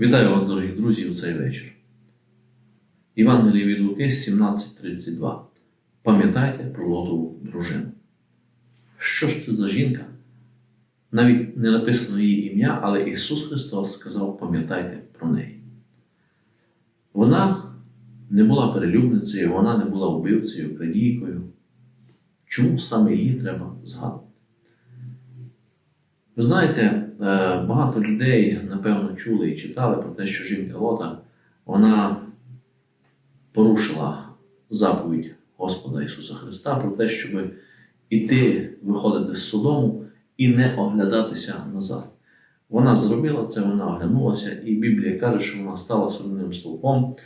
Вітаю вас, дорогі друзі, у цей вечір. Євангеліє від Луки 17.32. Пам'ятайте про Лотову дружину. Що ж це за жінка? Навіть не написано її ім'я, але Ісус Христос сказав: пам'ятайте про неї. Вона не була перелюбницею, вона не була вбивцею, крадійкою. Чому саме її треба згадувати? Ви знаєте, е, багато людей, напевно, чули і читали про те, що жінка Лота вона порушила заповідь Господа Ісуса Христа про те, щоб іти, виходити з Содому і не оглядатися назад. Вона зробила це, вона оглянулася, і Біблія каже, що вона стала сумним стовпом.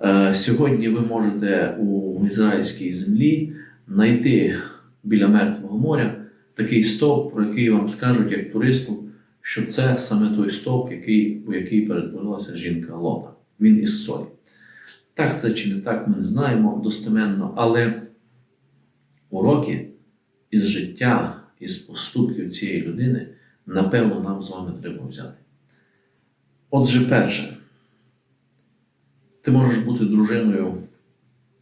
Е, Сьогодні ви можете у ізраїльській землі знайти біля Мертвого моря такий стовп, про який вам скажуть як туристу, що це саме той стовп, який, у який перетворилася жінка Лота. Він із солі. Так це чи не так, ми не знаємо достеменно, але уроки із життя, із поступків цієї людини, напевно, нам з вами треба взяти. Отже, перше, ти можеш бути дружиною,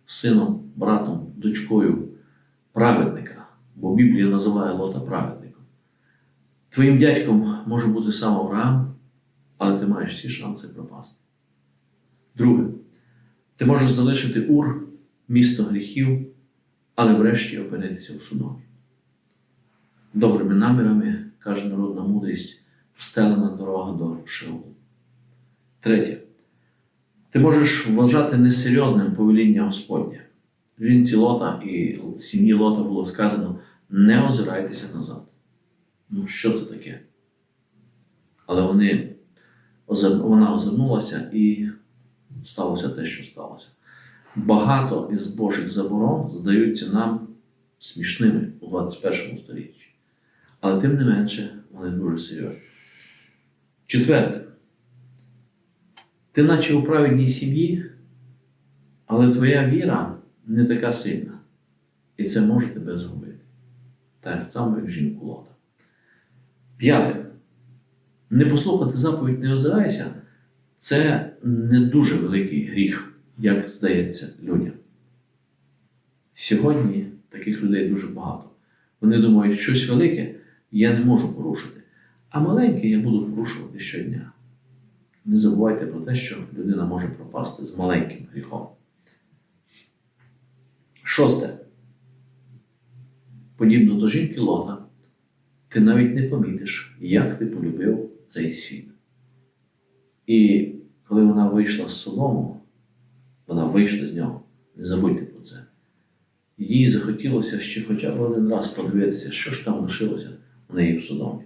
сином, братом, дочкою праведника, бо Біблія називає Лота праведником. Твоїм дядьком може бути сам Авраам, але ти маєш всі шанси пропасти. Друге, ти можеш залишити Ур, місто гріхів, але врешті опинитися у судомі. Добрими намірами, каже народна мудрість, встелена дорога до Шеолу. Третє. Ти можеш вважати несерйозним повеління Господнє. Жінці Лота і сім'ї Лота було сказано: не озирайтеся назад. Ну, що це таке? Але вони, вона озирнулася і сталося те, що сталося. Багато із Божих заборон здаються нам смішними у 21 столітті. Але тим не менше, вони дуже серйозні. Четверте. Ти наче у праведній сім'ї, але твоя віра не така сильна. І це може тебе згубити. Так само, як жінку Лота. П'яте. Не послухати заповідь не озирайся це не дуже великий гріх, як здається людям. Сьогодні таких людей дуже багато. Вони думають, щось велике я не можу порушити, а маленьке я буду порушувати щодня. Не забувайте про те, що людина може пропасти з маленьким гріхом. Шосте. Подібно до жінки Лота, ти навіть не помітиш, як ти полюбив цей світ. І коли вона вийшла з Содому, вона вийшла з нього, не забудьте про це. Їй захотілося ще хоча б один раз подивитися, що ж там лишилося у неї в Содомі.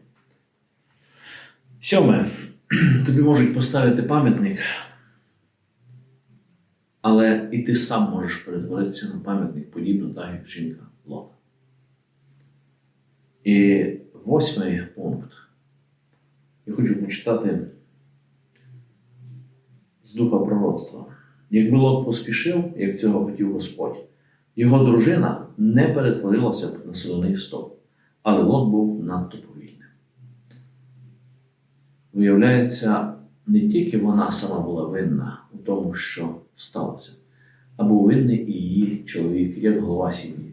Сьоме, тобі можуть поставити пам'ятник, але і ти сам можеш перетворитися на пам'ятник, подібно так, як жінка Лота. І восьмий пункт. Я хочу почитати з духа пророцтва. Якби Лот поспішив, як цього хотів Господь, його дружина не перетворилася б на соляний стовп, але Лот був надто повільним. Виявляється, не тільки вона сама була винна тому, що сталося, а був винний і її чоловік, як голова сім'ї.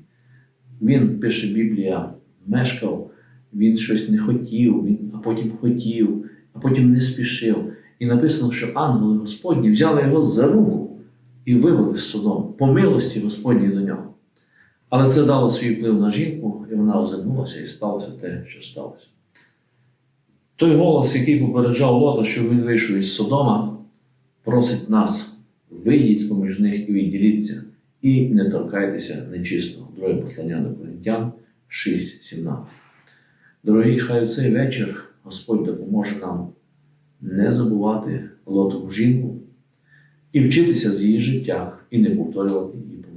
Він, пише Біблія, мешкав, він щось не хотів, він, а потім хотів, а потім не спішив. І написано, що ангели Господні взяли його за руку і вивели з судом по милості Господній до нього. Але це дало свій вплив на жінку, і вона озирнулася, і сталося те, що сталося. Той голос, який попереджав Лота, що він вийшов із Содома, просить нас: вийдіть з поміж них і відділіться, і не торкайтеся нечистого. Друге послання до Коринтян 6.17. Дорогі, хай у цей вечір Господь допоможе нам не забувати Лотову жінку і вчитися з її життя і не повторювати її помилки.